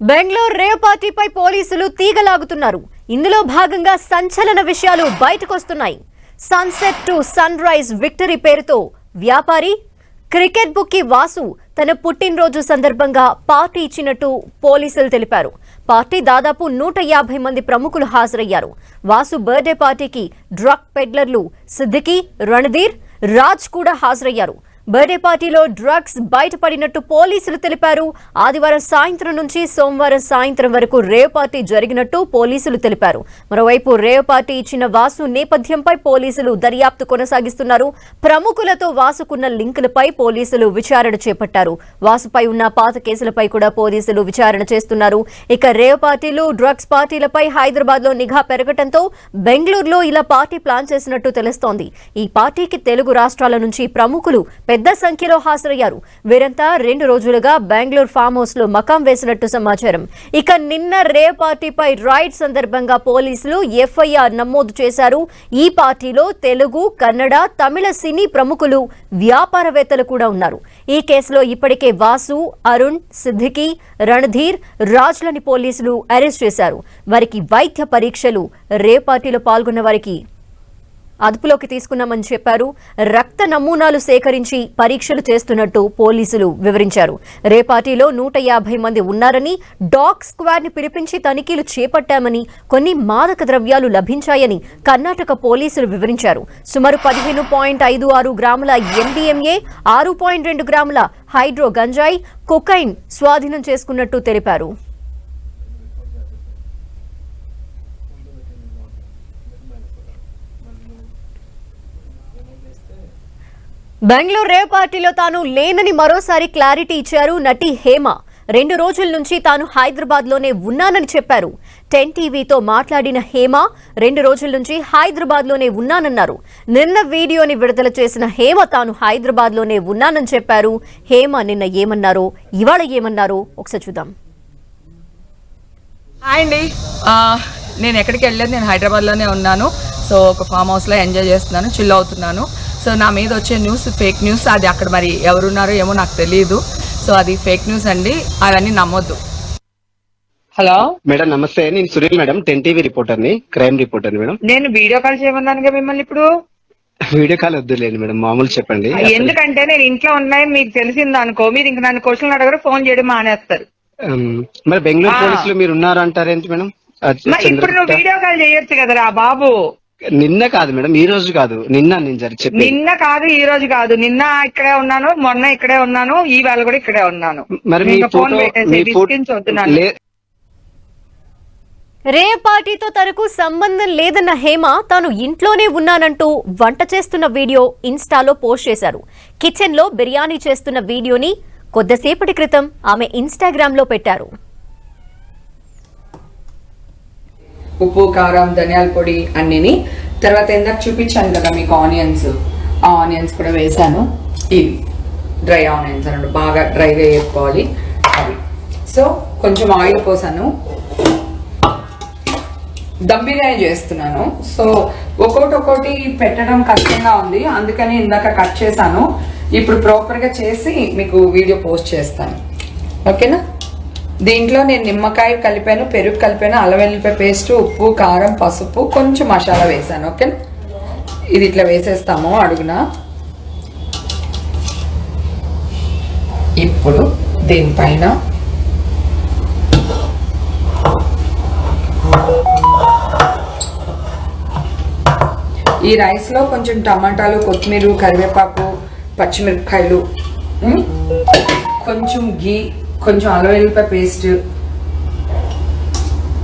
Bengaluru rave పార్టీపై పోలీసులు తీగలాగుతున్నారు. ఇందులో భాగంగా సంచలన విషయాలు బయటకొస్తున్నాయి. Sunset to sunrise victory పేరుతో వ్యాపారి క్రికెట్ బుక్కి వాసు తన పుట్టినరోజు సందర్భంగా పార్టీ ఇచ్చినట్టు పోలీసులు తెలిపారు. పార్టీ దాదాపు నూట యాభై మంది ప్రముఖులు హాజరయ్యారు. వాసు బర్త్డే పార్టీకి డ్రగ్ పెడ్లర్లు సిద్దికి రణధీర్ రాజ్ కూడా హాజరయ్యారు. బర్త్డే పార్టీలో డ్రగ్స్ బయటపడినట్టు పోలీసులు తెలిపారు. ఆదివారం సాయంత్రం నుంచి సోమవారం సాయంత్రం వరకు రేవ్ పార్టీ జరిగినట్టు పోలీసులు తెలిపారు. మరోవైపు రేవ్ పార్టీ ఇచ్చిన వాసు నేపథ్యంపై పోలీసులు దర్యాప్తు కొనసాగిస్తున్నారు. ప్రముఖులతో వాసుకున్న లింకులపై పోలీసులు విచారణ చేపట్టారు. వాసుపై ఉన్న పాత కేసులపై కూడా పోలీసులు విచారణ చేస్తున్నారు. ఇక రేవ్ పార్టీలు డ్రగ్స్ పార్టీలపై హైదరాబాద్లో నిఘా పెరగటంతో బెంగళూరులో ఇలా పార్టీ ప్లాన్ చేసినట్టు తెలుస్తోంది. ఈ పార్టీకి తెలుగు రాష్ట్రాల నుంచి ప్రముఖులు పెద్ద సంఖ్యలో హాజరయ్యారు. వీరంతా రెండు రోజులుగా బెంగళూరు ఫామ్ హౌస్లో మకాం వేసినట్టు సమాచారం. ఇక నిన్న రే పార్టీపై రైడ్ సందర్భంగా పోలీసులు ఎఫ్ఐఆర్ నమోదు చేశారు. ఈ పార్టీలో తెలుగు కన్నడ తమిళ సినీ ప్రముఖులు వ్యాపారవేత్తలు కూడా ఉన్నారు. ఈ కేసులో ఇప్పటికే వాసు అరుణ్ సిద్దికి రణధీర్ రాజ్లని పోలీసులు అరెస్ట్ చేశారు. వారికి వైద్య పరీక్షలు రే పార్టీలో పాల్గొన్న వారికి అదుపులోకి తీసుకున్నామని చెప్పారు. రక్త నమూనాలు సేకరించి పరీక్షలు చేస్తున్నట్టు పోలీసులు వివరించారు. రేపాటిలో నూట యాభై మంది ఉన్నారని డాగ్ స్క్వాడ్ని పిలిపించి తనిఖీలు చేపట్టామని కొన్ని మాదక ద్రవ్యాలు లభించాయని కర్ణాటక పోలీసులు వివరించారు. సుమారు పదిహేను పాయింట్ ఐదు ఆరు గ్రాముల ఎండిఎంఏ ఆరు పాయింట్ రెండు గ్రాముల హైడ్రో గంజాయి కొకైన్ స్వాధీనం చేసుకున్నట్టు తెలిపారు. బెంగళూరు రేవ్ పార్టీలో తాను లేనని మరోసారి క్లారిటీ ఇచ్చారు నటి హేమ. రెండు రోజుల నుంచి తాను హైదరాబాద్లోనే ఉన్నానని చెప్పారు. టెన్ టీవీతో మాట్లాడిన హేమ రెండు రోజుల నుంచి హైదరాబాద్లోనే ఉన్నానన్నారు. నిన్న వీడియోని విడుదల చేసిన హేమ తాను హైదరాబాద్లోనే ఉన్నానని చెప్పారు. హేమ నిన్న ఏమన్నారో ఇవాళ ఏమన్నారో ఒకసారి చూద్దాం. హాయ్ అండి. ఆ, నేను ఎక్కడికి వెళ్ళలేదు నేను హైదరాబాద్లోనే ఉన్నాను. సో ఒక ఫామ్ హౌస్లో ఎంజాయ్ చేస్తున్నాను చిల్ అవుతున్నాను. సో నా మీద వచ్చే న్యూస్ ఫేక్ న్యూస్ అది అక్కడ మరి ఎవరున్నారో ఏమో నాకు తెలియదు సో అది ఫేక్ న్యూస్ అండి అవన్నీ నమ్మొద్దు. హలో? మేడం నమస్తే. నేను సునీల్ మేడం టెన్ టీవీ రిపోర్టర్ని క్రైమ్ రిపోర్టర్ మేడం. నేను వీడియో కాల్ చేయమన్నానుగా మిమ్మల్ని ఇప్పుడు. వీడియో కాల్ వద్దులేండి మేడం మామూలు చెప్పండి. ఎందుకంటే నేను ఇంట్లో ఉన్నాయని మీకు తెలిసింది అనుకో మీరు ఇంక నన్ను క్వశ్చన్లు అడగరు ఫోన్ చేయడం మానేస్తారు. మరి బెంగళూరు. పోలీసులు మీరు ఉన్నారు అంటారేంటి మేడం? అది మరి ఇప్పుడు నువ్వు వీడియో కాల్ చేయొచ్చు కదరా బాబు. నిన్న కాదు మేడం ఈ రోజు కాదు. నిన్న నేను నిన్న కాదు ఈ రోజు కాదు. నిన్న ఇక్కడే ఉన్నాను మొన్న ఇక్కడే ఉన్నాను ఈ వేళ కూడా ఇక్కడే ఉన్నాను. మరి మీ ఫోన్ పెట్టేసి రే పార్టీతో తనకు సంబంధం లేదన్న హేమ తాను ఇంట్లోనే ఉన్నానంటూ వంట చేస్తున్న వీడియో ఇన్స్టాలో పోస్ట్ చేశారు. కిచెన్లో బిర్యానీ చేస్తున్న వీడియోని కొద్దిసేపటి క్రితం ఆమె ఇన్స్టాగ్రామ్లో పెట్టారు. ఉప్పు కారం ధనియాల పొడి అన్నిని తర్వాత ఇందాక చూపించాను కదా మీకు ఆనియన్స్. ఆ ఆనియన్స్ కూడా వేసాను. ఇవి డ్రై ఆనియన్స్ అన్నట్టు బాగా డ్రైగా వేసుకోవాలి అవి. సో కొంచెం ఆయిల్ పోసాను. దమ్ బిర్యానీ చేస్తున్నాను. సో ఒక్కొక్కటి ఒక్కోటి పెట్టడం కష్టంగా ఉంది. అందుకని ఇందాక కట్ చేశాను. ఇప్పుడు ప్రాపర్గా చేసి మీకు వీడియో పోస్ట్ చేస్తాను. ఓకేనా? దీంట్లో నేను నిమ్మకాయ కలిపాను పెరుగు కలిపాను అల్లం వెల్లిపాయ పేస్ట్ ఉప్పు కారం పసుపు కొంచెం మసాలా వేసాను ఓకేనా? ఇది ఇట్లా వేసేస్తాము అడుగున. ఇప్పుడు దీనిపైన ఈ రైస్లో కొంచెం టమాటాలు కొత్తిమీర కరివేపాకు పచ్చిమిరపకాయలు కొంచెం గీ కొంచెం అల్లం పేస్ట్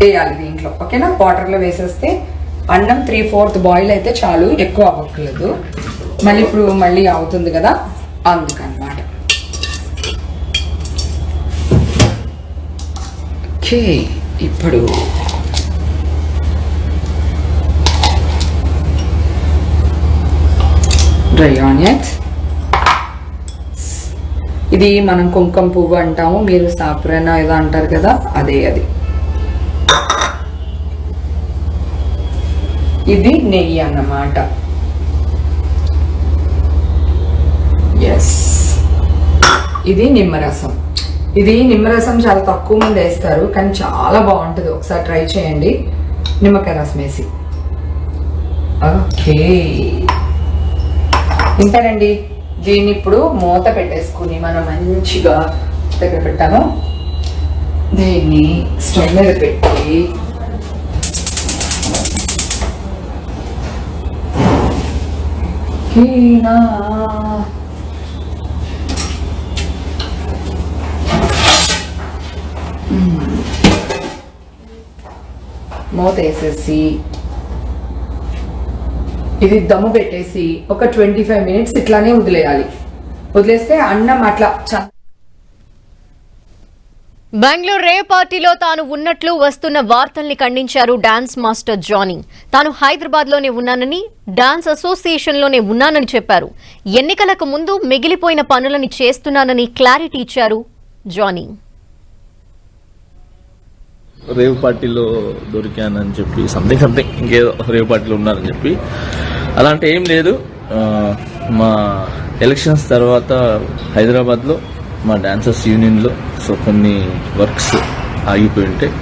వేయాలి దీంట్లో ఓకేనా? వాటర్లో వేసేస్తే అన్నం త్రీ ఫోర్త్ బాయిల్ అయితే చాలు ఎక్కువ అవ్వట్లేదు మళ్ళీ ఇప్పుడు మళ్ళీ అవుతుంది కదా? అందుకనమాట. ఓకే ఇప్పుడు డ్రై ఆనియన్స్ ఇది మనం కుంకుమ పువ్వు అంటాము మీరు సాప్రన ఏదో అంటారు కదా అదే అది. ఇది నెయ్యి అన్నమాట. ఎస్ ఇది నిమ్మరసం. ఇది నిమ్మరసం చాలా తక్కువ మంది వేస్తారు కానీ చాలా బాగుంటుంది. ఒకసారి ట్రై చేయండి. నిమ్మకాయ రసం వేసి. ఓకే ఇంతేనండి దీన్ని ఇప్పుడు మూత పెట్టేసుకుని మనం మంచిగా దగ్గర పెట్టాము. దీన్ని స్టవ్ మీద పెట్టి మూత వేసేసి ఇది దమ్ము పెట్టేసి ఒక ట్వంటీ ఫైవ్ మినిట్స్ ఇట్లానే వదిలేయాలి. వదిలేస్తే అన్నం అట్లా బెంగళూరు రే పార్టీలో తాను ఉన్నట్లు వస్తున్న వార్తల్ని ఖండించారు డాన్స్ మాస్టర్ జానీ. తాను హైదరాబాద్లోనే ఉన్నానని డాన్స్ అసోసియేషన్లోనే ఉన్నానని చెప్పారు. ఎన్నికలకు ముందు మిగిలిపోయిన పనులని చేస్తున్నానని క్లారిటీ ఇచ్చారు జానీ. రేవ్ పార్టీలో దొరికానని చెప్పి సంథింగ్ సంథింగ్ ఇంకేదో రేవ్ పార్టీలో ఉన్నారని చెప్పి. అలాంటి ఏం లేదు. మా ఎలక్షన్స్ తర్వాత హైదరాబాద్లో మా డాన్సర్స్ యూనియన్లో సో కొన్ని వర్క్స్ ఆగిపోయి ఉంటాయి.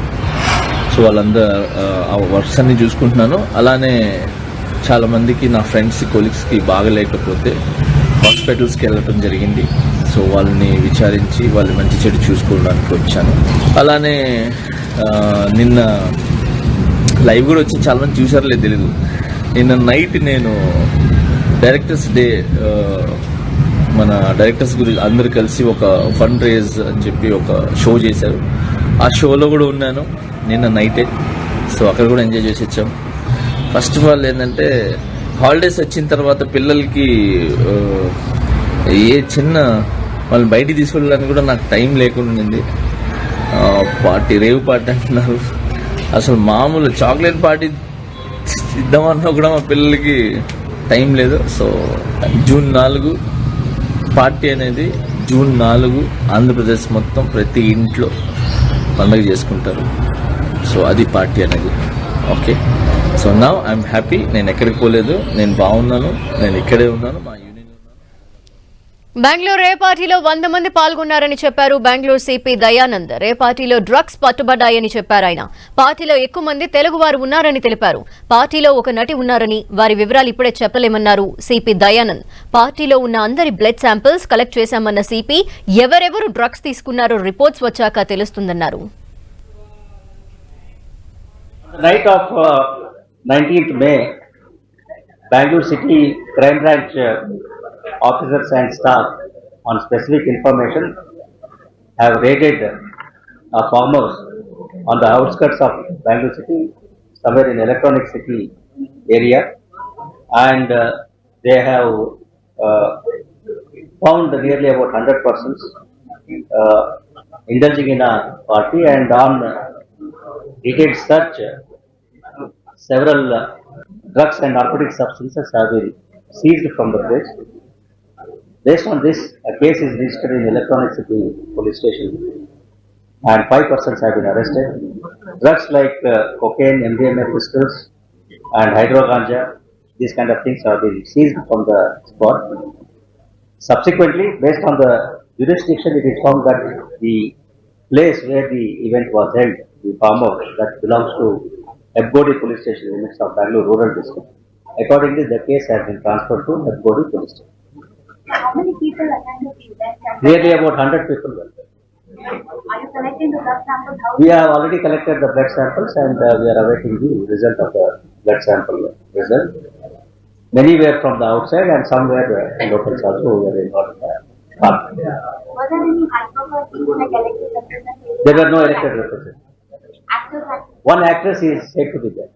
సో వాళ్ళందరూ ఆ, వర్క్స్ అన్ని చూసుకుంటున్నాను. అలానే చాలామందికి నా ఫ్రెండ్స్ కొలీగ్స్కి బాగలేకపోతే హాస్పిటల్స్కి వెళ్ళటం జరిగింది. సో వాళ్ళని విచారించి వాళ్ళు మంచి చెడు చూసుకోవడానికి వచ్చాను. అలానే నిన్న లైవ్ కూడా వచ్చి చాలా మంది చూసారులే తెలీదు. నిన్న నైట్ నేను డైరెక్టర్స్ డే మన డైరెక్టర్స్ గురించి అందరు కలిసి ఒక ఫండ్ రేజ్ అని చెప్పి ఒక షో చేశారు. ఆ షోలో కూడా ఉన్నాను. నిన్న నైటే. సో అక్కడ కూడా ఎంజాయ్ చేసి వచ్చాం. ఫస్ట్ ఆఫ్ ఆల్ ఏంటంటే హాలిడేస్ వచ్చిన తర్వాత పిల్లలకి ఏ చిన్న వాళ్ళు బయటికి తీసుకెళ్ళడానికి కూడా నాకు టైం లేకుండా ఉండింది. పార్టీ రేవ్ పార్టీ అంటున్నారు. అసలు మామూలు చాక్లెట్ పార్టీ ఇద్దామన్నా కూడా మా పిల్లలకి టైం లేదు. సో జూన్ నాలుగు పార్టీ అనేది జూన్ నాలుగు ఆంధ్రప్రదేశ్ మొత్తం ప్రతి ఇంట్లో పండుగ చేసుకుంటారు. సో అది పార్టీ అనేది. ఓకే? సో నా ఐఎమ్ హ్యాపీ నేను ఎక్కడికి పోలేదు. నేను బాగున్నాను. నేను ఇక్కడే ఉన్నాను. మా బెంగళూరు రే పార్టీలో వంద మంది పాల్గొన్నారని చెప్పారు బెంగళూరు సిపి దయానంద్. రే పార్టీలో డ్రగ్స్ పట్టుబడ్డాయని చెప్పారు ఆయన. పార్టీలో ఎక్కువ మంది తెలుగువారు ఉన్నారని తెలిపారు. పార్టీలో ఒక నటి ఉన్నారని వారి వివరాలు ఇప్పుడే చెప్పలేమన్నారు సిపి దయానంద్. పార్టీలో ఉన్న అందరి బ్లడ్ శాంపిల్స్ కలెక్ట్ చేశామన్న సిపి ఎవరెవరు డ్రగ్స్ తీసుకున్నారో రిపోర్ట్స్ వచ్చాక తెలుస్తుందన్నారు. The night of uh, 19th May, Bangalore Uh, officers and staff on specific information have raided a farmhouse on the outskirts of Bangalore City, somewhere in Electronic City area, and uh, they have uh, found nearly about 100 persons uh, indulging in a party and on uh, detailed search, several uh, drugs and narcotic substances have been seized from the place. Based on this, a case is registered in Electronic City Police Station and five persons have been arrested. Drugs like uh, cocaine, MDMA pistols and hydroganja, these kind of things have been seized from the spot. Subsequently, based on the jurisdiction, it is found that the place where the event was held, the farmhouse that belongs to Ebgodi Police Station, limits of Bangalore Rural District. Accordingly, the case has been transferred to Ebgodi Police Station. How many people attended the event? Nearly about 100 people were there. Are you collecting the blood samples? How We have already collected the blood samples and uh, we are awaiting the result of the blood sample result. Many were from the outside and some were uh, locals also who were involved in the party. was there any high profile people like elected representatives? There were no elected representatives. Actors One actress is said to be there.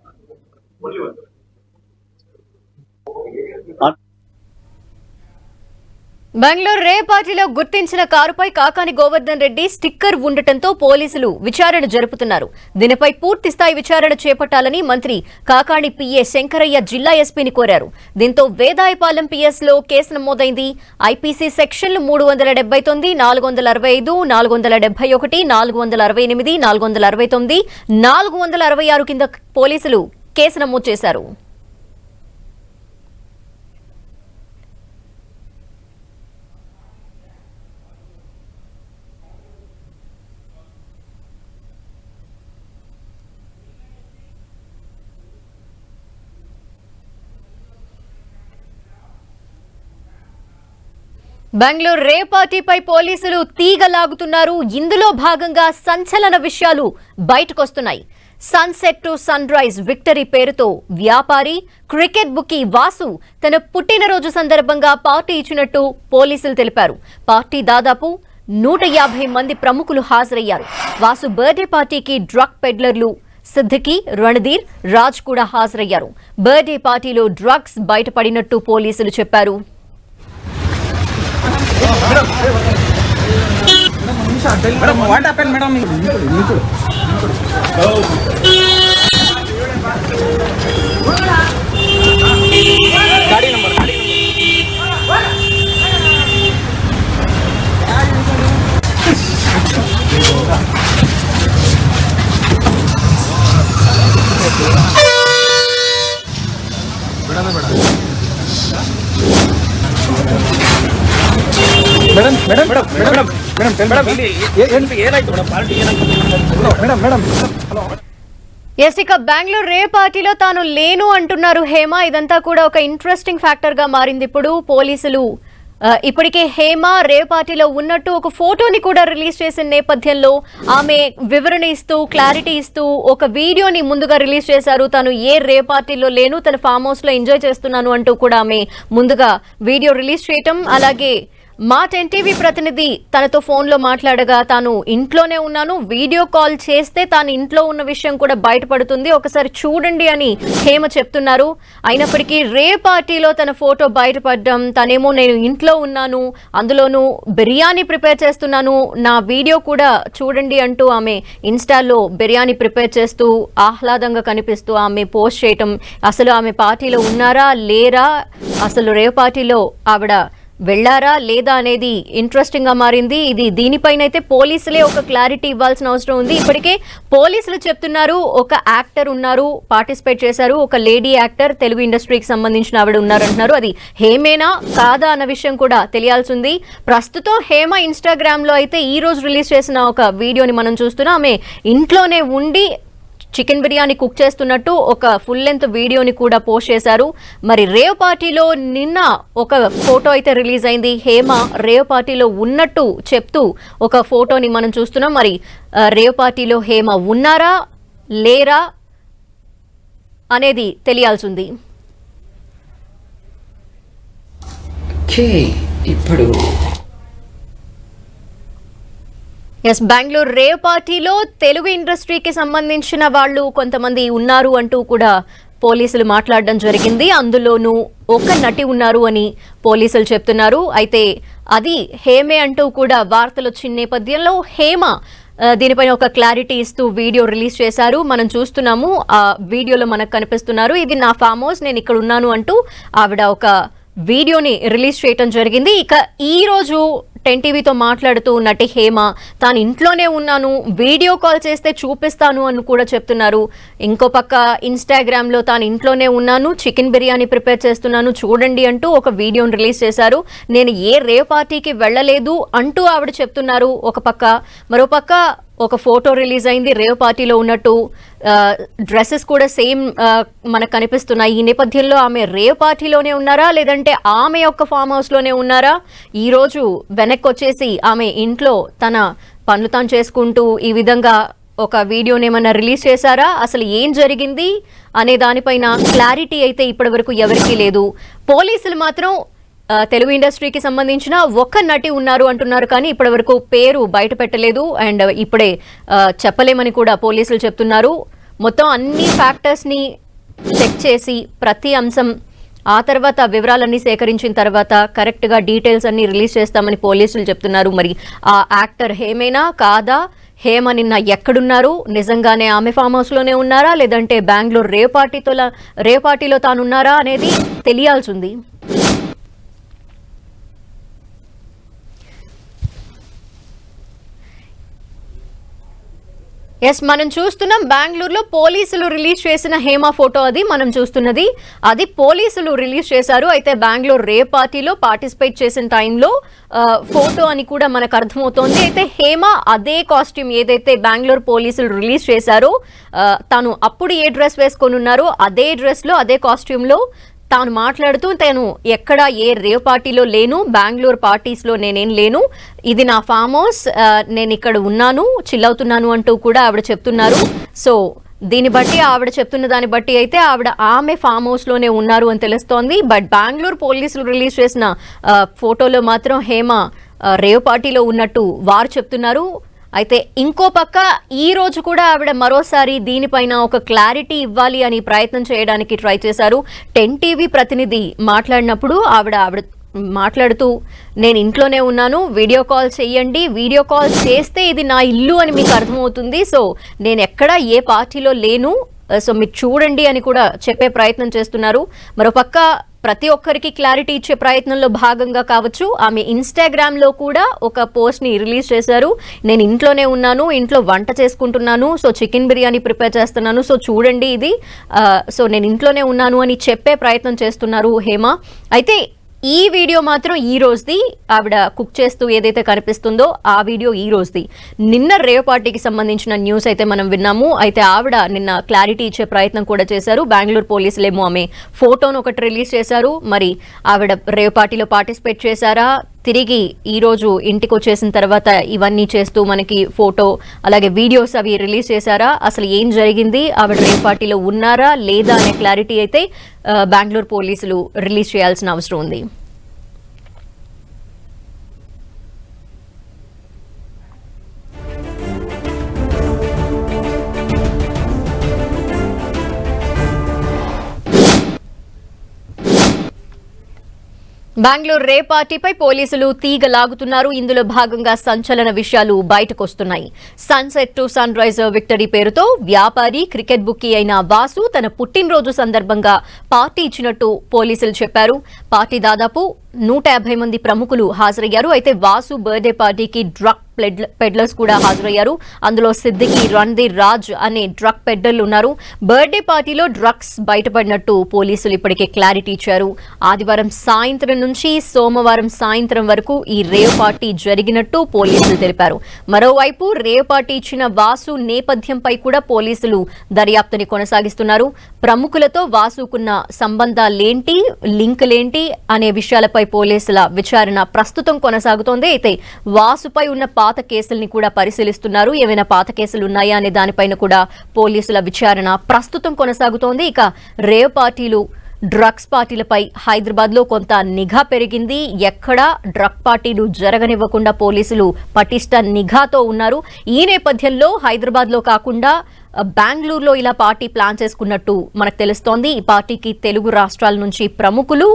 Bengaluru rave పార్టీలో గుర్తించిన కారుపై Kakani Govardhan Reddy sticker ఉండటంతో పోలీసులు విచారణ జరుపుతున్నారు. దీనిపై పూర్తి స్థాయి విచారణ చేపట్టాలని మంత్రి కాకాణి పిఏ శంకరయ్య జిల్లా ఎస్పీని కోరారు. దీంతో వేదాయపాలెం పిఎస్లో కేసు నమోదైంది. ఐపీసీ సెక్షన్లు మూడు వందల డెబ్బై తొమ్మిది నాలుగు వందల అరవై ఐదు నాలుగు వందల డెబ్బై ఒకటి నాలుగు వందల అరవై ఎనిమిది నాలుగు వందల అరవై తొమ్మిది నాలుగు వందల అరవై ఆరు కింద పోలీసులు కేసు నమోదు చేశారు. బెంగళూరు రే పార్టీపై పోలీసులు తీగ లాగుతున్నారు ఇందులో భాగంగా సంచలన విషయాలు బయటకొస్తున్నాయి. Sunset to sunrise victory పేరుతో వ్యాపారి క్రికెట్ బుకీ వాసు తన పుట్టినరోజు సందర్భంగా పార్టీ ఇచ్చినట్టు పోలీసులు తెలిపారు. పార్టీ దాదాపు నూట యాభై మంది ప్రముఖులు హాజరయ్యారు. వాసు బర్త్డే పార్టీకి డ్రగ్ పెడ్లర్లు సిద్ధికి రణధీర్ రాజ్ కూడా హాజరయ్యారు. బర్త్డే పార్టీలో డ్రగ్స్ బయటపడినట్టు పోలీసులు చెప్పారు. ಮೇಡಮ್ ವಾಟ್ ಹ್ಯಾಪನ್ ಮೇಡಮ್ ಗಾಡಿ ನಂಬರ್ ಗಾಡಿ ನಂಬರ್ ಬೇಡ ಬೇಡ ఎస్ ఇక బెంగళూరు రే పార్టీలో తాను లేను అంటున్నారు హేమ. ఇదంతా కూడా ఒక ఇంట్రెస్టింగ్ ఫ్యాక్టర్గా మారింది ఇప్పుడు పోలీసులు. ఇప్పటికే హేమ రే పార్టీలో ఉన్నట్టు ఒక ఫోటోని కూడా రిలీజ్ చేసిన నేపథ్యంలో ఆమె వివరణ ఇస్తూ క్లారిటీ ఇస్తూ ఒక వీడియోని ముందుగా రిలీజ్ చేశారు. తను ఏ రే పార్టీలో లేను తన ఫామ్ హౌస్లో ఎంజాయ్ చేస్తున్నాను అంటూ కూడా ఆమె ముందుగా వీడియో రిలీజ్ చేయటం అలాగే మా ఎన్టీవీ ప్రతినిధి తనతో ఫోన్లో మాట్లాడగా తాను ఇంట్లోనే ఉన్నాను. వీడియో కాల్ చేస్తే తాను ఇంట్లో ఉన్న విషయం కూడా బయటపడుతుంది. ఒకసారి చూడండి అని హేమ చెప్తున్నారు. అయినప్పటికీ రే పార్టీలో తన ఫోటో బయటపడడం తనేమో నేను ఇంట్లో ఉన్నాను అందులోనూ బిర్యానీ ప్రిపేర్ చేస్తున్నాను నా వీడియో కూడా చూడండి అంటూ ఆమె ఇన్స్టాలో బిర్యానీ ప్రిపేర్ చేస్తూ ఆహ్లాదంగా కనిపిస్తూ ఆమె పోస్ట్ చేయటం. అసలు ఆమె పార్టీలో ఉన్నారా లేరా? అసలు రే పార్టీలో ఆవిడ వెళ్ళారా లేదా అనేది ఇంట్రెస్టింగ్గా మారింది. ఇది దీనిపైన అయితే పోలీసులే ఒక క్లారిటీ ఇవ్వాల్సిన అవసరం ఉంది. ఇప్పటికే పోలీసులు చెప్తున్నారు ఒక యాక్టర్ ఉన్నారు పార్టిసిపేట్ చేశారు ఒక లేడీ యాక్టర్ తెలుగు ఇండస్ట్రీకి సంబంధించిన ఆవిడ ఉన్నారు అంటున్నారు అది హేమేనా కాదా అన్న విషయం కూడా తెలియాల్సి ఉంది ప్రస్తుతం హేమ ఇన్స్టాగ్రామ్లో అయితే ఈ రోజు రిలీజ్ చేసిన ఒక వీడియోని మనం చూస్తున్నాం. ఆమె ఇంట్లోనే ఉండి చికెన్ బిర్యానీ కుక్ చేస్తున్నట్టు ఒక ఫుల్ లెంత్ వీడియోని కూడా పోస్ట్ చేశారు. మరి రేవ్ పార్టీలో నిన్న ఒక ఫోటో అయితే రిలీజ్ అయింది. హేమ రేవ్ పార్టీలో ఉన్నట్టు చెప్తూ ఒక ఫోటోని మనం చూస్తున్నాం. మరి రేవ్ పార్టీలో హేమ ఉన్నారా? లేరా? అనేది తెలియాల్సి ఉంది ఇప్పుడు ఎస్ బెంగళూరు రేవ్ పార్టీలో తెలుగు ఇండస్ట్రీకి సంబంధించిన వాళ్ళు కొంతమంది ఉన్నారు అంటూ కూడా పోలీసులు మాట్లాడడం జరిగింది. అందులోనూ ఒక నటి ఉన్నారు అని పోలీసులు చెప్తున్నారు. అయితే అది హేమే అంటూ కూడా వార్తలు వచ్చిన నేపథ్యంలో హేమ దీనిపైన ఒక క్లారిటీ ఇస్తూ వీడియో రిలీజ్ చేశారు. మనం చూస్తున్నాము. ఆ వీడియోలో మనకు కనిపిస్తున్నారు. ఇది నా ఫామ్ హౌస్ నేను ఇక్కడ ఉన్నాను అంటూ ఆవిడ ఒక వీడియోని రిలీజ్ చేయటం జరిగింది. ఇక ఈ రోజు టెన్ టీవీతో మాట్లాడుతూ నటి హేమ తాను ఇంట్లోనే ఉన్నాను వీడియో కాల్ చేస్తే చూపిస్తాను అని కూడా చెప్తున్నారు. ఇంకో పక్క ఇన్స్టాగ్రామ్లో తాను ఇంట్లోనే ఉన్నాను చికెన్ బిర్యానీ ప్రిపేర్ చేస్తున్నాను చూడండి అంటూ ఒక వీడియోని రిలీజ్ చేశారు. నేను ఏ రే పార్టీకి వెళ్ళలేదు అంటూ ఆవిడ చెప్తున్నారు. ఒక పక్క మరో పక్క ఒక ఫోటో రిలీజ్ అయింది రేవ్ పార్టీలో ఉన్నట్టు డ్రెస్సెస్ కూడా సేమ్ మనకు కనిపిస్తున్నాయి. ఈ నేపథ్యంలో ఆమె రేవ్ పార్టీలోనే ఉన్నారా లేదంటే ఆమె యొక్క ఫామ్ హౌస్లోనే ఉన్నారా? ఈరోజు వెనక్కి వచ్చేసి ఆమె ఇంట్లో తన పనులు తాను చేసుకుంటూ ఈ విధంగా ఒక వీడియోని ఏమైనా రిలీజ్ చేశారా? అసలు ఏం జరిగింది? అనే దానిపైన క్లారిటీ అయితే ఇప్పటివరకు ఎవరికీ లేదు. పోలీసులు మాత్రం తెలుగు ఇండస్ట్రీకి సంబంధించిన ఒక్క నటి ఉన్నారు అంటున్నారు కానీ ఇప్పటివరకు పేరు బయట పెట్టలేదు. అండ్ ఇప్పుడే చెప్పలేమని కూడా పోలీసులు చెప్తున్నారు. మొత్తం అన్ని ఫ్యాక్టర్స్ని చెక్ చేసి ప్రతి అంశం ఆ తర్వాత వివరాలన్నీ సేకరించిన తర్వాత కరెక్ట్గా డీటెయిల్స్ అన్ని రిలీజ్ చేస్తామని పోలీసులు చెప్తున్నారు. మరి ఆ యాక్టర్ హేమేనా కాదా? హేమ నిన్న ఎక్కడున్నారు? నిజంగానే ఆమె ఫామ్ హౌస్లోనే ఉన్నారా? లేదంటే బెంగళూరు రే పార్టీతో రే పార్టీలో తానున్నారా అనేది తెలియాల్సి ఉంది. ఎస్ మనం చూస్తున్నాం బెంగళూరులో పోలీసులు రిలీజ్ చేసిన హేమ ఫోటో అది మనం చూస్తున్నది. అది పోలీసులు రిలీజ్ చేశారు. అయితే బెంగళూరు రే పార్టీలో పార్టిసిపేట్ చేసిన టైంలో ఫోటో అని కూడా మనకు అర్థమవుతోంది. అయితే హేమ అదే కాస్ట్యూమ్ ఏదైతే బెంగళూరు పోలీసులు రిలీజ్ చేశారో తను అప్పుడు ఏ డ్రెస్ వేసుకొని ఉన్నారో అదే డ్రెస్లో అదే కాస్ట్యూమ్లో తాను మాట్లాడుతూ తను ఎక్కడ ఏ రేవ్ పార్టీలో లేను బెంగళూరు పార్టీస్లో నేనేం లేను ఇది నా ఫామ్ హౌస్ నేను ఇక్కడ ఉన్నాను చిల్లవుతున్నాను అంటూ కూడా ఆవిడ చెప్తున్నారు. సో దీన్ని బట్టి ఆవిడ చెప్తున్న దాన్ని బట్టి అయితే ఆవిడ ఆమె ఫామ్ హౌస్లోనే ఉన్నారు అని తెలుస్తోంది. బట్ బెంగళూరు పోలీసులు రిలీజ్ చేసిన ఫోటోలో మాత్రం హేమ రేవ్ పార్టీలో ఉన్నట్టు వారు చెప్తున్నారు. అయితే ఇంకో పక్క ఈ రోజు కూడా ఆవిడ మరోసారి దీనిపైన ఒక క్లారిటీ ఇవ్వాలి అని ప్రయత్నం చేయడానికి ట్రై చేశారు. టెన్ టీవీ ప్రతినిధి మాట్లాడినప్పుడు ఆవిడ ఆవిడ మాట్లాడుతూ నేను ఇంట్లోనే ఉన్నాను వీడియో కాల్ చేయండి వీడియో కాల్ చేస్తే ఇది నా ఇల్లు అని మీకు అర్థమవుతుంది. సో నేను ఎక్కడ ఏ పార్టీలో లేను Uh, సో మీరు చూడండి అని కూడా చెప్పే ప్రయత్నం చేస్తున్నారు. మరోపక్క ప్రతి ఒక్కరికి క్లారిటీ ఇచ్చే ప్రయత్నంలో భాగంగా కావచ్చు ఆమె ఇన్స్టాగ్రామ్లో కూడా ఒక పోస్ట్ని రిలీజ్ చేశారు. నేను ఇంట్లోనే ఉన్నాను ఇంట్లో వంట చేసుకుంటున్నాను సో చికెన్ బిర్యానీ ప్రిపేర్ చేస్తున్నాను. సో చూడండి ఇది. Uh, సో నేను ఇంట్లోనే ఉన్నాను అని చెప్పే ప్రయత్నం చేస్తున్నారు హేమ. అయితే ఈ వీడియో మాత్రం ఈ రోజుది ఆవిడ కుక్ చేస్తూ ఏదైతే కనిపిస్తుందో ఆ వీడియో ఈ రోజుది. నిన్న రేవ్ పార్టీకి సంబంధించిన న్యూస్ అయితే మనం విన్నాము. అయితే ఆవిడ నిన్న క్లారిటీ ఇచ్చే ప్రయత్నం కూడా చేశారు. బెంగళూరు పోలీసులేమో ఆమె ఫోటోను ఒకటి రిలీజ్ చేశారు. మరి ఆవిడ రేవ్ పార్టీలో పార్టిసిపేట్ చేశారా? తిరిగి ఈరోజు ఇంటికి వచ్చేసిన తర్వాత ఇవన్నీ చేస్తూ మనకి ఫోటో అలాగే వీడియోస్ అవి రిలీజ్ చేశారా? అసలు ఏం జరిగింది? ఆవిడ రేవ్ పార్టీలో ఉన్నారా? లేదా అనే క్లారిటీ అయితే బెంగళూరు పోలీసులు రిలీజ్ చేయాల్సిన అవసరం ఉంది. బెంగళూరు రే పార్టీపై పోలీసులు తీగ లాగుతున్నారు. ఇందులో భాగంగా సంచలన విషయాలు బయటకొస్తున్నాయి. Sunset to sun riser victory పేరుతో వ్యాపారి క్రికెట్ బుక్కీ అయిన వాసు తన పుట్టినరోజు సందర్భంగా పార్టీ ఇచ్చినట్టు పోలీసులు చెప్పారు. పార్టీ దాదాపు నూట యాభై మంది ప్రముఖులు హాజరయ్యారు. అయితే వాసు బర్త్డే పార్టీకి డ్రగ్ పెడ్ల- పెడ్లర్స్ కూడా హాజరయ్యారు. అందులో సిద్దికి రణ్ధీర్ రాజ్ అనే డ్రగ్ పెడ్లర్లు ఉన్నారు. బర్త్డే పార్టీలో డ్రగ్స్ బయటపడినట్టు పోలీసులు ఇప్పటికే క్లారిటీ ఇచ్చారు. ఆదివారం సాయంత్రం నుంచి సోమవారం సాయంత్రం వరకు ఈ రేవ్ పార్టీ జరిగినట్టు పోలీసులు తెలిపారు. మరోవైపు రేవ్ పార్టీ ఇచ్చిన వాసు నేపథ్యంపై కూడా పోలీసులు దర్యాప్తుని కొనసాగిస్తున్నారు. ప్రముఖులతో వాసుకున్న సంబంధాలేంటి లింకులేంటి అనే విషయాలపై పోలీసుల విచారణ ప్రస్తుతం కొనసాగుతోంది. అయితే వాసుపై ఉన్న పాత కేసుల్ని కూడా పరిశీలిస్తున్నారు. ఏమైనా పాత కేసులు ఉన్నాయా అనే దానిపైన కూడా పోలీసుల విచారణ ప్రస్తుతం కొనసాగుతోంది. ఇక రేవ్ పార్టీలు డ్రగ్స్ పార్టీలపై హైదరాబాద్లో కొంత నిఘా పెరిగింది. ఎక్కడా డ్రగ్ పార్టీలు జరగనివ్వకుండా పోలీసులు పటిష్ట నిఘాతో ఉన్నారు. ఈ నేపథ్యంలో హైదరాబాద్లో కాకుండా బెంగళూరులో ఇలా పార్టీ ప్లాన్ చేసుకున్నట్టు మనకు తెలుస్తోంది. ఈ పార్టీకి తెలుగు రాష్ట్రాల నుంచి ప్రముఖులు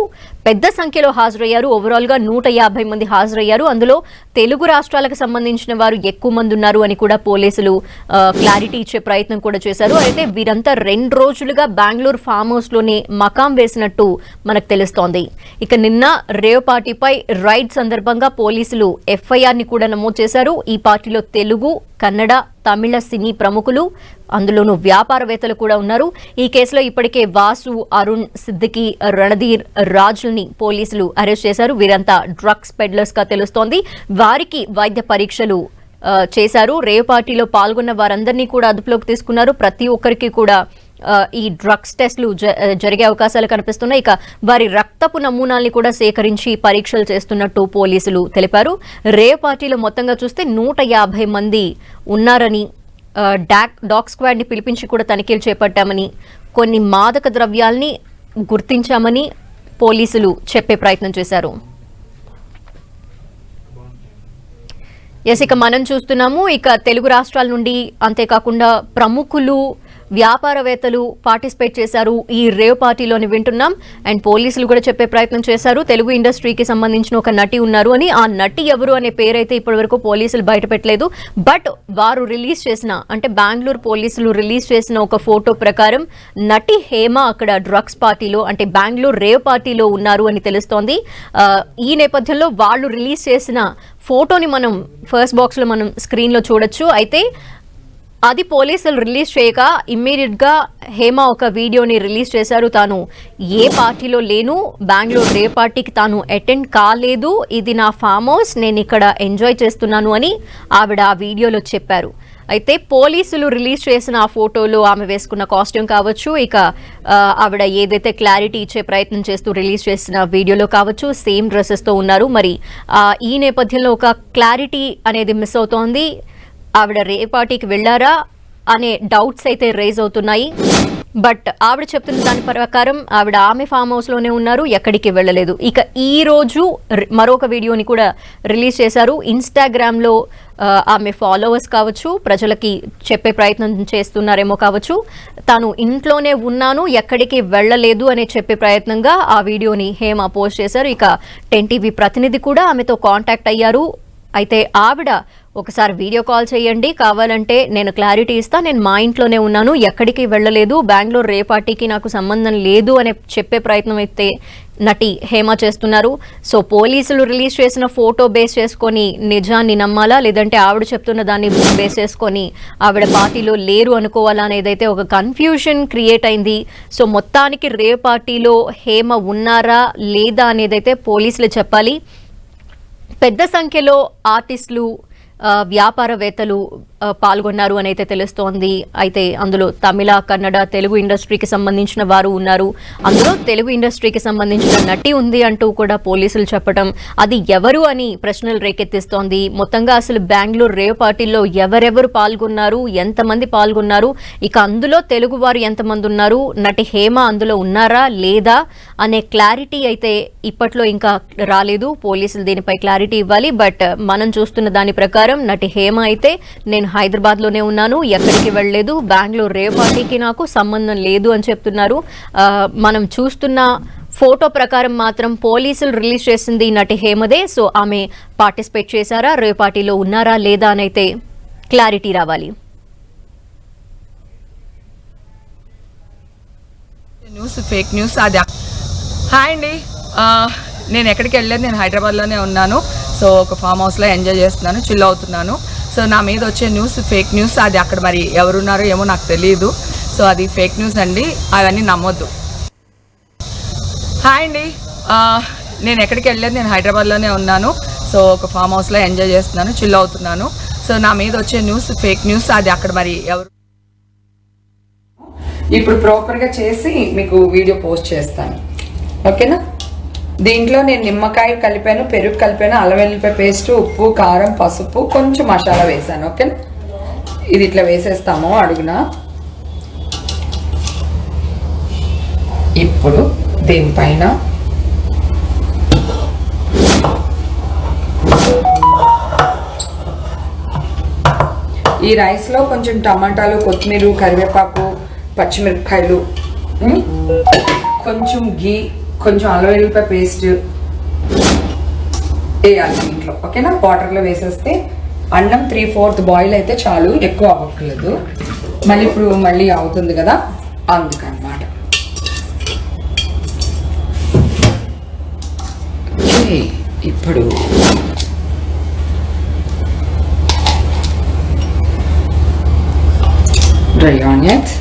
పెద్ద సంఖ్యలో హాజరయ్యారు. ఓవరాల్గా నూట యాభై మంది హాజరయ్యారు. అందులో తెలుగు రాష్ట్రాలకు సంబంధించిన వారు ఎక్కువ మంది ఉన్నారు అని కూడా పోలీసులు క్లారిటీ ఇచ్చే ప్రయత్నం కూడా చేశారు. అయితే వీరంతా రెండు రోజులుగా బెంగళూరు ఫామ్ హౌస్లోనే మకాం వేసినట్టు మనకు తెలుస్తోంది. ఇక నిన్న రేవ్ పార్టీపై రైడ్ సందర్భంగా పోలీసులు ఎఫ్ఐఆర్ని కూడా నమోదు చేశారు. ఈ పార్టీలో తెలుగు కన్నడ తమిళ సినీ ప్రముఖులు అందులోనూ వ్యాపారవేత్తలు కూడా ఉన్నారు. ఈ కేసులో ఇప్పటికే వాసు అరుణ్ సిద్దికి రణధీర్ రాజుల్ని పోలీసులు అరెస్ట్ చేశారు. వీరంతా డ్రగ్స్ పెడ్లర్స్గా తెలుస్తోంది. వారికి వైద్య పరీక్షలు చేశారు. రేవ్ పార్టీలో పాల్గొన్న వారందరినీ కూడా అదుపులోకి తీసుకున్నారు. ప్రతి ఒక్కరికి కూడా ఈ డ్రగ్స్ టెస్టులు జ- జరిగే అవకాశాలు కనిపిస్తున్నాయి. ఇక వారి రక్తపు నమూనాల్ని కూడా సేకరించి పరీక్షలు చేస్తున్నట్టు పోలీసులు తెలిపారు. రే పార్టీలో మొత్తంగా చూస్తే నూట యాభై మంది ఉన్నారని డాక్ డాగ్ స్క్వాడ్ని పిలిపించి కూడా తనిఖీలు చేపట్టామని కొన్ని మాదక ద్రవ్యాల్ని గుర్తించామని పోలీసులు చెప్పే ప్రయత్నం చేశారు. ఎస్ ఇక మనం చూస్తున్నాము. ఇక తెలుగు రాష్ట్రాల నుండి అంతేకాకుండా ప్రముఖులు వ్యాపారవేత్తలు పార్టిసిపేట్ చేశారు ఈ రేవ్ పార్టీలోని వింటున్నాం. అండ్ పోలీసులు కూడా చెప్పే ప్రయత్నం చేశారు. తెలుగు ఇండస్ట్రీకి సంబంధించిన ఒక నటి ఉన్నారు అని. ఆ నటి ఎవరు అనే పేరైతే ఇప్పటివరకు పోలీసులు బయట పెట్టలేదు. బట్ వారు రిలీజ్ చేసిన అంటే బెంగళూరు పోలీసులు రిలీజ్ చేసిన ఒక ఫోటో ప్రకారం నటి హేమ అక్కడ డ్రగ్స్ పార్టీలో అంటే బెంగళూరు రేవ్ పార్టీలో ఉన్నారు అని తెలుస్తోంది. ఈ నేపథ్యంలో వాళ్ళు రిలీజ్ చేసిన ఫోటోని మనం ఫస్ట్ బాక్స్లో మనం స్క్రీన్లో చూడొచ్చు. అయితే అది పోలీసులు రిలీజ్ చేయక ఇమ్మీడియట్గా హేమ ఒక వీడియోని రిలీజ్ చేశారు. తాను ఏ పార్టీలో లేను బెంగళూరు రే పార్టీకి తాను అటెండ్ కాలేదు. ఇది నా ఫామ్ హౌస్ నేను ఇక్కడ ఎంజాయ్ చేస్తున్నాను అని ఆవిడ ఆ వీడియోలో చెప్పారు. అయితే పోలీసులు రిలీజ్ చేసిన ఆ ఫోటోలు ఆమె వేసుకున్న కాస్ట్యూమ్ కావచ్చు ఇక ఆవిడ ఏదైతే క్లారిటీ ఇచ్చే ప్రయత్నం చేస్తూ రిలీజ్ చేసిన వీడియోలో కావచ్చు సేమ్ డ్రెస్సెస్తో ఉన్నారు. మరి ఈ నేపథ్యంలో ఒక క్లారిటీ అనేది మిస్ అవుతోంది. ఆవిడ రేపాటికి వెళ్ళారా అనే డౌట్స్ అయితే రేజ్ అవుతున్నాయి. బట్ ఆవిడ చెప్తున్న దాని ప్రకారం ఆవిడ ఆమె ఫామ్ హౌస్లోనే ఉన్నారు ఎక్కడికి వెళ్ళలేదు. ఇక ఈ రోజు మరొక వీడియోని కూడా రిలీజ్ చేశారు. ఇన్స్టాగ్రామ్లో ఆమె ఫాలోవర్స్ కావచ్చు ప్రజలకి చెప్పే ప్రయత్నం చేస్తున్నారేమో కావచ్చు. తాను ఇంట్లోనే ఉన్నాను ఎక్కడికి వెళ్ళలేదు అనే చెప్పే ప్రయత్నంగా ఆ వీడియోని హేమ పోస్ట్ చేశారు. ఇక టెన్ టీవీ ప్రతినిధి కూడా ఆమెతో కాంటాక్ట్ అయ్యారు. అయితే ఆవిడ ఒకసారి వీడియో కాల్ చేయండి. కావాలంటే నేను క్లారిటీ ఇస్తా. నేను మా ఇంట్లోనే ఉన్నాను. ఎక్కడికి వెళ్ళలేదు. బెంగళూరు రేపార్టీకి నాకు సంబంధం లేదు అనే చెప్పే ప్రయత్నం అయితే నటి హేమ చేస్తున్నారు. సో పోలీసులు రిలీజ్ చేసిన ఫోటో బేస్ చేసుకొని నిజాన్ని నమ్మాలా? లేదంటే ఆవిడ చెప్తున్న దాన్ని బేస్ చేసుకొని ఆవిడ పార్టీలో లేరు అనుకోవాలా అనేదైతే ఒక కన్ఫ్యూషన్ క్రియేట్ అయింది. సో మొత్తానికి రే పార్టీలో హేమ ఉన్నారా లేదా అనేదైతే పోలీసులు చెప్పాలి. పెద్ద సంఖ్యలో ఆర్టిస్టులు వ్యాపారవేత్తలు పాల్గొన్నారు అని అయితే తెలుస్తోంది. అయితే అందులో తమిళ కన్నడ తెలుగు ఇండస్ట్రీకి సంబంధించిన వారు ఉన్నారు. అందులో తెలుగు ఇండస్ట్రీకి సంబంధించిన నటి ఉంది అంటూ కూడా పోలీసులు చెప్పడం అది ఎవరు అని ప్రశ్నలు రేకెత్తిస్తోంది. మొత్తంగా అసలు బెంగళూరు రేవ్ పార్టీలో ఎవరెవరు పాల్గొన్నారు? ఎంతమంది పాల్గొన్నారు? ఇక అందులో తెలుగు వారు ఎంతమంది ఉన్నారు? నటి హేమ అందులో ఉన్నారా? లేదా? అనే క్లారిటీ అయితే ఇప్పట్లో ఇంకా రాలేదు. పోలీసులు దీనిపై క్లారిటీ ఇవ్వాలి. బట్ మనం చూస్తున్న దాని ప్రకారం నటి హేమ అయితే నేను హైదరాబాద్లోనే ఉన్నాను. ఎక్కడికి వెళ్ళలేదు. బెంగళూరు రేపాటికి నాకు సంబంధం లేదు అని చెప్తున్నారు. మనం చూస్తున్న ఫోటో ప్రకారం మాత్రం పోలీసులు రిలీజ్ చేసింది నటి హేమదే. సో ఆమె పార్టిసిపేట్ చేశారా? రేపాటిలో ఉన్నారా లేదా అనైతే క్లారిటీ రావాలి. న్యూస్ ఫేక్ న్యూస్ అది హాయ్ అండి. నేను ఎక్కడికి వెళ్ళలేదు. నేను హైదరాబాద్లోనే ఉన్నాను. సో ఒక ఫామ్ హౌస్లో ఎంజాయ్ చేస్తున్నాను. చిల్ అవుతున్నాను. సో నా మీద వచ్చే న్యూస్ ఫేక్ న్యూస్ అది అక్కడ మరి ఎవరున్నారో ఏమో నాకు తెలియదు సో అది ఫేక్ న్యూస్ అండి అవన్నీ నమ్మొద్దు. హాయ్ అండి. నేను ఎక్కడికి వెళ్ళలేదు నేను హైదరాబాద్లోనే ఉన్నాను. సో ఒక ఫామ్ హౌస్లో ఎంజాయ్ చేస్తున్నాను చిల్ అవుతున్నాను. సో నా మీద వచ్చే న్యూస్ ఫేక్ న్యూస్ అది అక్కడ మరి ఎవరు ఇప్పుడు ప్రాపర్గా చేసి మీకు వీడియో పోస్ట్ చేస్తాను. ఓకేనా? దీంట్లో నేను నిమ్మకాయ కలిపాను పెరుగు కలిపాను అల్లం వెల్లిపాయ పేస్ట్ ఉప్పు కారం పసుపు కొంచెం మసాలా వేసాను ఓకేనా ఇది ఇట్లా వేసేస్తాము అడుగున. ఇప్పుడు దీనిపైన ఈ రైస్లో కొంచెం టమాటాలు కొత్తిమీర కరివేపాకు పచ్చిమిరపకాయలు కొంచెం గీ కొంచెం అల్లం పేస్ట్ వేయాలి దీంట్లో ఓకేనా? వాటర్లో వేసేస్తే అన్నం త్రీ ఫోర్త్ బాయిల్ అయితే చాలు ఎక్కువ అవ్వట్లేదు మళ్ళీ ఇప్పుడు మళ్ళీ అవుతుంది కదా? అందుకనమాట. ఇప్పుడు డ్రై ఆనియన్స్.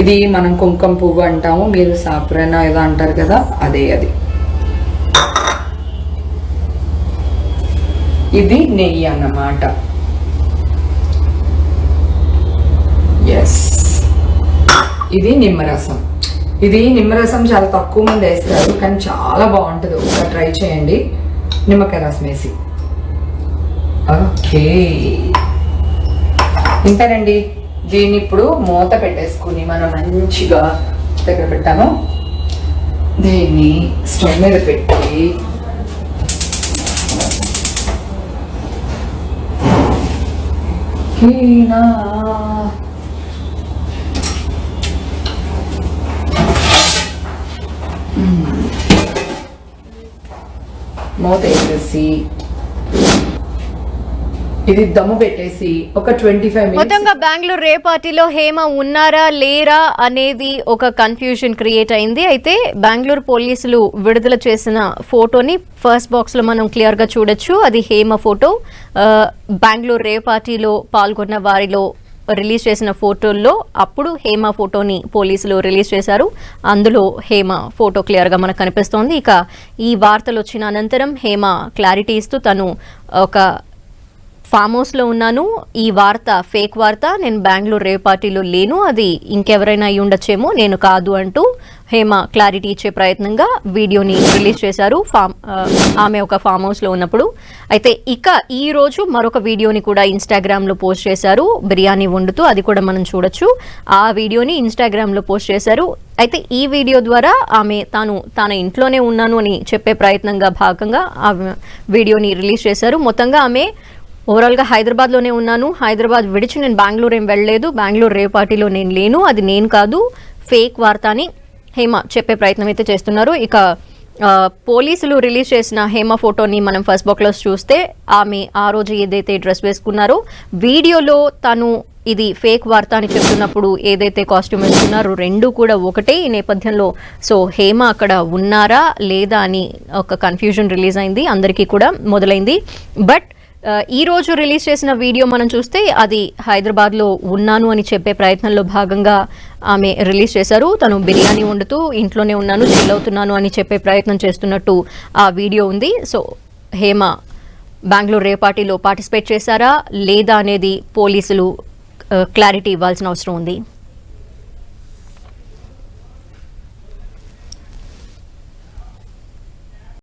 ఇది మనం కుంకుమ పువ్వు అంటాము మీరు సాపురైనా ఏదో అంటారు కదా అదే అది. ఇది నెయ్యి అన్నమాట. ఎస్ ఇది నిమ్మరసం. ఇది నిమ్మరసం చాలా తక్కువ మంది వేస్తారు కానీ చాలా బాగుంటుంది. ఒకసారి ట్రై చేయండి. నిమ్మకాయ రసం వేసి. ఓకే. ఇంతేనండి. దీన్ని ఇప్పుడు మూత పెట్టేసుకుని మనం మంచిగా దగ్గర పెట్టాము దీన్ని స్టవ్ మీద పెట్టి మూత వేసేసి ఇది దమ్ము పెట్టేసి ఒక ట్వంటీ ఫైవ్ మొత్తంగా బెంగళూరు రే పార్టీలో హేమ ఉన్నారా లేరా అనేది ఒక కన్ఫ్యూజన్ క్రియేట్ అయింది. అయితే బెంగళూరు పోలీసులు విడుదల చేసిన ఫోటోని ఫస్ట్ బాక్స్లో మనం క్లియర్గా చూడొచ్చు. అది హేమ ఫోటో. బెంగళూరు రే పార్టీలో పాల్గొన్న వారిలో రిలీజ్ చేసిన ఫోటోల్లో అప్పుడు హేమ ఫోటోని పోలీసులు రిలీజ్ చేశారు. అందులో హేమ ఫోటో క్లియర్గా మనకు కనిపిస్తోంది. ఇక ఈ వార్తలు వచ్చిన అనంతరం హేమ క్లారిటీ ఇస్తూ తను ఒక ఫామ్ హౌస్లో ఉన్నాను. ఈ వార్త ఫేక్ వార్త నేను బెంగళూరు రేవ్ పార్టీలో లేను. అది ఇంకెవరైనా అయి ఉండొచ్చేమో నేను కాదు అంటూ హేమ క్లారిటీ ఇచ్చే ప్రయత్నంగా వీడియోని రిలీజ్ చేశారు. ఫామ్ ఆమె ఒక ఫామ్ హౌస్లో ఉన్నప్పుడు. అయితే ఇక ఈ రోజు మరొక వీడియోని కూడా ఇన్స్టాగ్రామ్లో పోస్ట్ చేశారు. బిర్యానీ వండుతూ అది కూడా మనం చూడొచ్చు. ఆ వీడియోని ఇన్స్టాగ్రామ్లో పోస్ట్ చేశారు. అయితే ఈ వీడియో ద్వారా ఆమె తాను తన ఇంట్లోనే ఉన్నాను అని చెప్పే ప్రయత్నంగా భాగంగా ఆ వీడియోని రిలీజ్ చేశారు. మొత్తంగా ఆమె ఓవరాల్గా హైదరాబాద్లోనే ఉన్నాను. హైదరాబాద్ విడిచి నేను బెంగళూరు ఏం వెళ్ళలేదు. బెంగళూరు రే పార్టీలో నేను లేను. అది నేను కాదు ఫేక్ వార్త అని హేమ చెప్పే ప్రయత్నం అయితే చేస్తున్నారు. ఇక పోలీసులు రిలీజ్ చేసిన హేమ ఫోటోని మనం ఫస్ట్ బుక్లో చూస్తే ఆమె ఆ రోజు ఏదైతే డ్రెస్ వేసుకున్నారో వీడియోలో తను ఇది ఫేక్ వార్త అని చెప్తున్నప్పుడు ఏదైతే కాస్ట్యూమ్ వేసుకున్నారో రెండు కూడా ఒకటే ఈ నేపథ్యంలో. సో హేమ అక్కడ ఉన్నారా లేదా అని ఒక కన్ఫ్యూజన్ రిలీజ్ అయింది. అందరికీ కూడా మొదలైంది. బట్ ఈ రోజు రిలీజ్ చేసిన వీడియో మనం చూస్తే అది హైదరాబాద్లో ఉన్నాను అని చెప్పే ప్రయత్నంలో భాగంగా ఆమె రిలీజ్ చేశారు. తను బిర్యానీ వండుతూ ఇంట్లోనే ఉన్నాను చిల్ అవుతున్నాను అని చెప్పే ప్రయత్నం చేస్తున్నట్టు ఆ వీడియో ఉంది. సో హేమ బెంగళూరు రే పార్టీలో పార్టిసిపేట్ చేశారా? లేదా అనేది పోలీసులు క్లారిటీ ఇవ్వాల్సిన అవసరం ఉంది.